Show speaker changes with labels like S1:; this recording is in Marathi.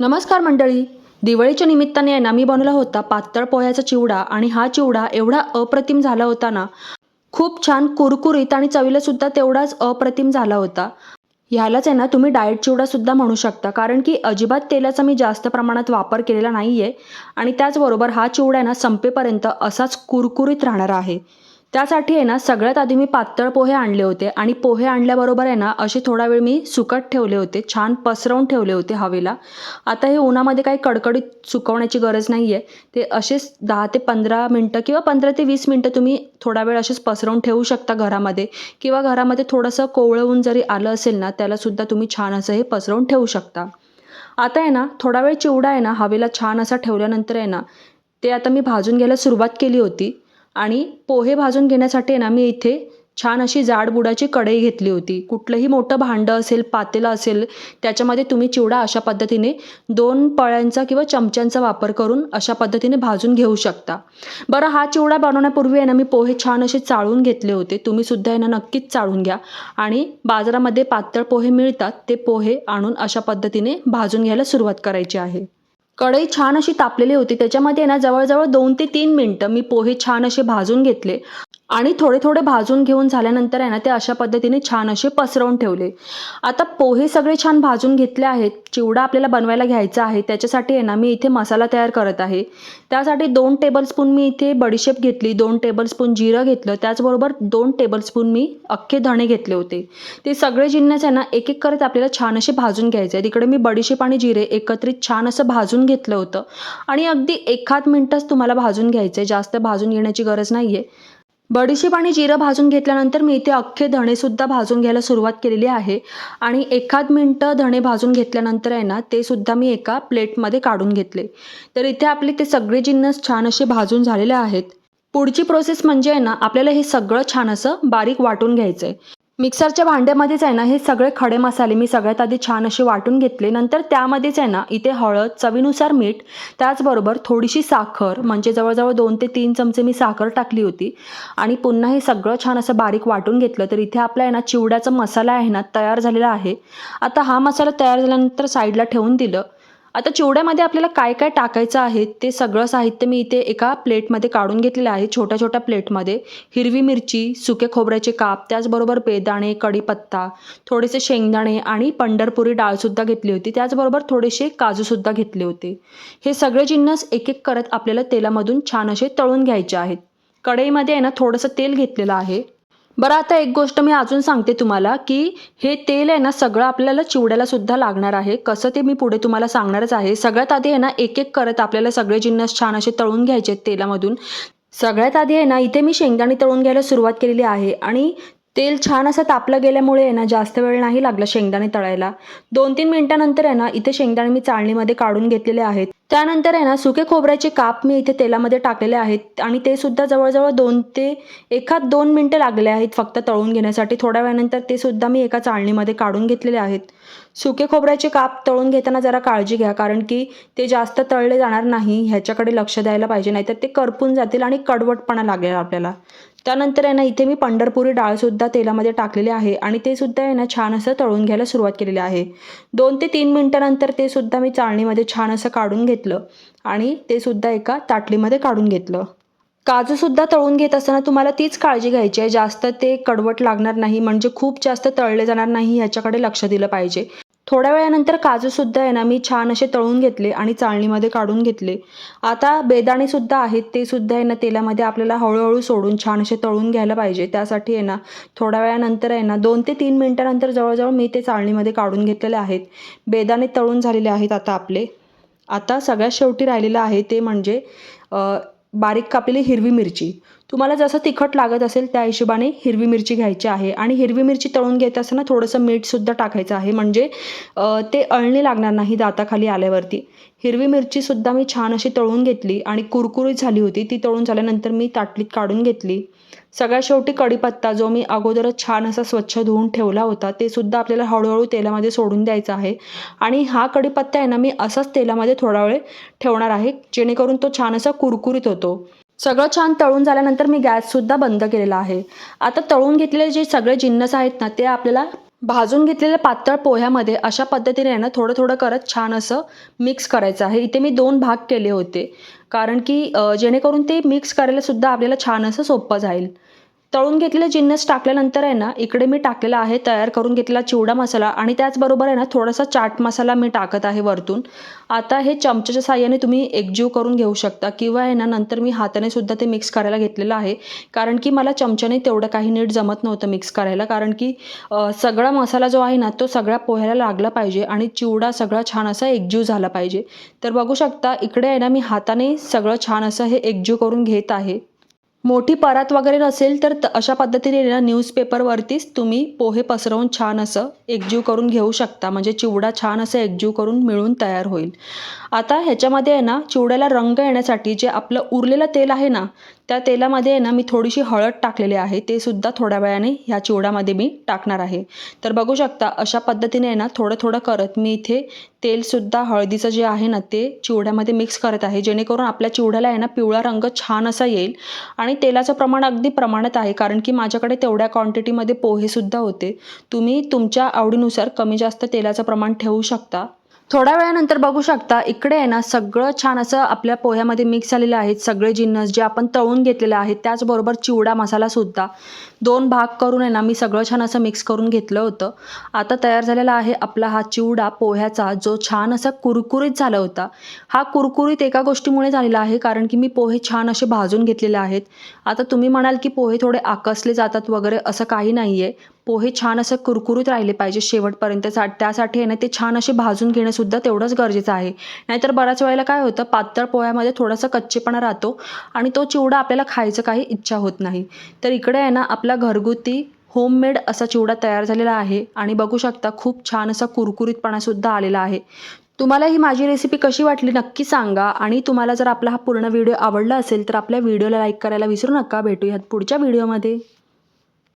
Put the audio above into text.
S1: नमस्कार मंडळी. दिवाळीच्या निमित्ताने आहे ना मी बनवला होता पातळ पोह्याचा चिवडा आणि हा चिवडा एवढा अप्रतिम झाला होता ना खूप छान कुरकुरीत आणि चवीला सुद्धा तेवढाच अप्रतिम झाला होता. ह्यालाच आहे ना तुम्ही डाएट चिवडासुद्धा म्हणू शकता कारण की अजिबात तेलाचा मी जास्त प्रमाणात वापर केलेला नाही आहे आणि त्याचबरोबर हा चिवडा आहे ना संपेपर्यंत असाच कुरकुरीत राहणार आहे. त्यासाठी आहे ना सगळ्यात आधी मी पातळ पोहे आणले होते आणि पोहे आणल्याबरोबर आहे ना असे थोडा वेळ मी सुकट ठेवले होते छान पसरवून ठेवले होते हवेला. आता हे उन्हामध्ये काही कडकडीत सुकवण्याची गरज नाही आहे ते असेच दहा ते पंधरा मिनटं किंवा पंधरा ते वीस मिनटं तुम्ही थोडा वेळ असेच पसरवून ठेवू शकता घरामध्ये. किंवा घरामध्ये थोडंसं कोवळवून जरी आलं असेल ना त्यालासुद्धा तुम्ही छान असं हे पसरवून ठेवू शकता. आता आहे ना थोडा वेळ चिवडा आहे ना हवेला छान असा ठेवल्यानंतर आहे ना ते आता मी भाजून घ्यायला सुरुवात केली होती. आणि पोहे भाजून घेण्यासाठी आहे ना मी इथे छान अशी जाड बुडाची कढई घेतली होती. कुठलंही मोठं भांडं असेल पातेलं असेल त्याच्यामध्ये तुम्ही चिवडा अशा पद्धतीने दोन पळ्यांचा किंवा चमच्यांचा वापर करून अशा पद्धतीने भाजून घेऊ शकता. बरं हा चिवडा बनवण्यापूर्वी आहे ना मी पोहे छान असे चाळून घेतले होते. तुम्ही सुद्धा आहे ना नक्कीच चाळून घ्या. आणि बाजारामध्ये पातळ पोहे मिळतात ते पोहे आणून अशा पद्धतीने भाजून घ्यायला सुरुवात करायची आहे. कढई छान अशी तापलेली होती. त्याच्यामध्ये ना जवळजवळ दोन ते तीन मिनटं मी पोहे छान असे भाजून घेतले. आणि थोडे थोडे भाजून घेऊन झाल्यानंतर आहे ना ते अशा पद्धतीने छान असे पसरवून ठेवले. आता पोहे सगळे छान भाजून घेतले आहेत. चिवडा आपल्याला बनवायला घ्यायचा आहे. त्याच्यासाठी आहे ना मी इथे मसाला तयार करत आहे. त्यासाठी दोन टेबलस्पून मी इथे बडीशेप घेतली दोन टेबलस्पून जिरं घेतलं. त्याचबरोबर दोन टेबलस्पून मी अख्खे धणे घेतले होते. ते सगळे जिन्नस आहे ना एक एक करत आपल्याला छान असे भाजून घ्यायचे. आहे तिकडे मी बडीशेप आणि जिरे एकत्रित छान असं भाजून घेतलं होतं. आणि अगदी एखाद मिनटंच तुम्हाला भाजून घ्यायचं आहे जास्त भाजून घेण्याची गरज नाही आहे बडीशेप आणि जिरं भाजून घेतल्यानंतर मी इथे अख्खे धणेसुद्धा भाजून घ्यायला सुरुवात केलेली आहे. आणि एखाद मिनटं धणे भाजून घेतल्यानंतर आहे ना ते सुद्धा मी एका प्लेटमध्ये काढून घेतले. तर इथे आपले ते सगळे जिन्नस छान असे भाजून झालेले आहेत. पुढची प्रोसेस म्हणजे आहे ना आपल्याला हे सगळं छान असं बारीक वाटून घ्यायचं आहे मिक्सरच्या भांड्यामध्येच आहे ना हे सगळे खडे मसाले मी सगळ्यात आधी छान असे वाटून घेतले. नंतर त्यामध्येच आहे ना इथे हळद चवीनुसार मीठ त्याचबरोबर थोडीशी साखर म्हणजे जवळजवळ दोन ते तीन चमचे मी साखर टाकली होती. आणि पुन्हा हे सगळं छान असं बारीक वाटून घेतलं. तर इथे आपला आहे ना चिवड्याचा मसाला आहे ना तयार झालेला आहे. आता हा मसाला तयार झाल्यानंतर साईडला ठेवून दिलं. आता चिवड्यामध्ये आपल्याला काय काय टाकायचं आहे ते सगळं साहित्य मी इथे एका प्लेटमध्ये काढून घेतलेलं आहे छोट्या छोट्या प्लेटमध्ये. हिरवी मिरची सुके खोबऱ्याचे काप त्याचबरोबर बेदाणे कढीपत्ता थोडेसे शेंगदाणे आणि पंढरपुरी डाळसुद्धा घेतली होती. त्याचबरोबर थोडेसे काजूसुद्धा घेतले होते. हे सगळे जिन्नस एक एक करत आपल्याला तेलामधून छान असे तळून घ्यायचे आहेत. कढईमध्ये आहे ना थोडंसं तेल घेतलेलं आहे. बरं आता एक गोष्ट मी अजून सांगते तुम्हाला की हे तेल आहे ना सगळं आपल्याला चिवड्याला सुद्धा लागणार आहे. कसं ते मी पुढे तुम्हाला सांगणारच आहे. सगळ्यात आधी आहे ना एक एक करत आपल्याला सगळे जिन्नस छान असे तळून घ्यायचे आहेत तेलामधून. सगळ्यात आधी आहे ना इथे मी शेंगदाणे तळून घ्यायला सुरुवात केलेली आहे. आणि तेल छान असं तापलं गेल्यामुळे आहे ना जास्त वेळ नाही लागला शेंगदाणे तळायला. दोन तीन मिनटानंतर आहे ना इथे शेंगदाणे मी चाळणीमध्ये काढून घेतलेले आहेत. त्यानंतर आहे ना सुके खोबऱ्याचे काप मी इथे तेलामध्ये टाकलेले आहेत आणि ते सुद्धा जवळजवळ दोन ते एखाद दोन मिनटं लागले आहेत फक्त तळून घेण्यासाठी. थोड्या वेळानंतर ते सुद्धा मी एका चाळणीमध्ये काढून घेतलेले आहेत. सुके खोबऱ्याचे काप तळून घेताना जरा काळजी घ्या कारण की ते जास्त तळले जाणार नाही ह्याच्याकडे लक्ष द्यायला पाहिजे नाहीतर ते करपून जातील आणि कडवटपणा लागेल आपल्याला. त्यानंतर आहे ना इथे मी पंढरपुरी डाळसुद्धा तेलामध्ये टाकलेले आहे आणि ते सुद्धा आहे ना छान असं तळून घ्यायला सुरुवात केलेली आहे. दोन ते तीन मिनटानंतर ते सुद्धा मी चाळणीमध्ये छान असं काढून घेतलं आणि ते सुद्धा एका ताटलीमध्ये काढून घेतलं. काजूसुद्धा तळून घेत असताना तुम्हाला तीच काळजी घ्यायची आहे. जास्त ते कडवट लागणार नाही म्हणजे खूप जास्त तळले जाणार नाही ह्याच्याकडे लक्ष दिलं पाहिजे. थोड्या वेळानंतर काजूसुद्धा आहे ना मी छान असे तळून घेतले आणि चाळणीमध्ये काढून घेतले. आता बेदाणेसुद्धा आहेत ते सुद्धा आहे ना तेलामध्ये आपल्याला हळूहळू सोडून छान असे तळून घ्यायला पाहिजे. त्यासाठी आहे ना थोड्या वेळानंतर आहे ना दोन ते तीन मिनटानंतर जवळजवळ मी ते चाळणीमध्ये काढून घेतलेले आहेत. बेदाणे तळून झालेले आहेत आता आपले. आता सगळ्यात शेवटी राहिलेलं आहे ते म्हणजे बारीक कापलेली हिरवी मिरची. तुम्हाला जसं तिखट लागत असेल त्या हिशोबाने हिरवी मिरची घ्यायची आहे आणि हिरवी मिरची तळून घेत असताना थोडंसं मीठसुद्धा टाकायचं आहे. म्हणजे ते अळणी लागणार नाही दाताखाली आल्यावरती. हिरवी मिरचीसुद्धा मी छान अशी तळून घेतली आणि कुरकुरीत झाली होती. ती तळून झाल्यानंतर मी ताटलीत काढून घेतली. सगळ्या शेवटी कढीपत्ता जो मी अगोदरच छान असा स्वच्छ धुवून ठेवला होता ते सुद्धा आपल्याला हळूहळू तेलामध्ये सोडून द्यायचा आहे. आणि हा कढीपत्ता आहे ना मी असाच तेलामध्ये थोडा वेळ ठेवणार आहे जेणेकरून तो छान असा कुरकुरीत होतो. सगळं छान तळून झाल्यानंतर मी गॅससुद्धा बंद केलेला आहे. आता तळून घेतलेले जे सगळे जिन्नस आहेत ना ते आपल्याला भाजून घेतलेल्या पातळ पोह्यामध्ये अशा पद्धतीने आहे ना थोडं थोडं करत छान असं मिक्स करायचं आहे. इथे मी दोन भाग केले होते. कारण की जेणेकरून ते मिक्स करायला सुद्धा आपल्याला छान असं सोपं जाईल. तळून घेतलेले जिन्नस टाकल्यानंतर आहे ना इकडे मी टाकलेला आहे तयार करून घेतलेला चिवडा मसाला आणि त्याचबरोबर आहे ना थोडासा चाट मसाला मी टाकत आहे वरतून. आता हे चमच्याच्या साह्याने तुम्ही एकजीव करून घेऊ शकता किंवा आहे ना नंतर मी हाताने सुद्धा ते मिक्स करायला घेतलेलं आहे. कारण की मला चमच्याने तेवढं काही नीट जमत नव्हतं मिक्स करायला. कारण की सगळा मसाला जो आहे ना तो सगळ्या पोह्याला लागला पाहिजे आणि चिवडा सगळा छान असा एकजीव झाला पाहिजे. तर बघू शकता इकडे आहे ना मी हाताने सगळं छान असं हे एकजीव करून घेत आहे. मोठी परात वगैरे नसेल तर त- अशा पद्धतीने ना न्यूजपेपरवरतीच तुम्ही पोहे पसरवून छान असं एकजीव करून घेऊ शकता. म्हणजे चिवडा छान असं एकजीव करून मिळून तयार होईल. आता ह्याच्यामध्ये आहे ना चिवड्याला रंग येण्यासाठी जे आपलं उरलेलं तेल आहे ना त्या तेलामध्ये आहे ना मी थोडीशी हळद टाकलेली आहे. ते सुद्धा थोड्या वेळाने ह्या चिवड्यामध्ये मी टाकणार आहे. तर बघू शकता अशा पद्धतीने आहे ना थोडं थोडं करत मी इथे तेलसुद्धा हळदीचं जे आहे ना ते चिवड्यामध्ये मिक्स करत आहे. जेणेकरून आपल्या चिवड्याला आहे ना पिवळा रंग छान असा येईल. आणि तेलाचं प्रमाण अगदी प्रमाणात आहे कारण की माझ्याकडे तेवढ्या क्वांटिटीमध्ये पोहेसुद्धा होते. तुम्ही तुमच्या आवडीनुसार कमी जास्त तेलाचं प्रमाण ठेवू शकता. थोड्या वेळानंतर बघू शकता इकडे आहे ना सगळं छान असं आपल्या पोह्यामध्ये मिक्स झालेलं आहेत सगळे जिन्नस जे आपण तळून घेतलेले आहेत त्याचबरोबर चिवडा मसालासुद्धा दोन भाग करून आहे ना मी सगळं छान असं मिक्स करून घेतलं होतं. आता तयार झालेला आहे आपला हा चिवडा पोह्याचा जो छान असा कुरकुरीत झाला होता. हा कुरकुरीत एका गोष्टीमुळे झालेला आहे कारण की मी पोहे छान असे भाजून घेतलेले आहेत. आता तुम्ही म्हणाल की पोहे थोडे आकसले जातात वगैरे असं काही नाही आहे पोहे छान असं कुरकुरीत राहिले पाहिजे शेवटपर्यंत. सा त्यासाठी आहे ना ते छान असे भाजून घेणंसुद्धा तेवढंच गरजेचं आहे. नाहीतर बऱ्याच वेळेला काय होतं पातळ पोह्यामध्ये थोडासा कच्चेपणा राहतो आणि तो चिवडा आपल्याला खायचं काही इच्छा होत नाही. तर इकडे आहे ना आपला घरगुती होममेड असा चिवडा तयार झालेला आहे आणि बघू शकता खूप छान असा कुरकुरीतपणासुद्धा आलेला आहे. तुम्हाला ही माझी रेसिपी कशी वाटली नक्की सांगा आणि तुम्हाला जर आपला हा पूर्ण व्हिडिओ आवडला असेल तर आपल्या व्हिडिओला लाईक करायला विसरू नका. भेटूयात पुढच्या व्हिडिओमध्ये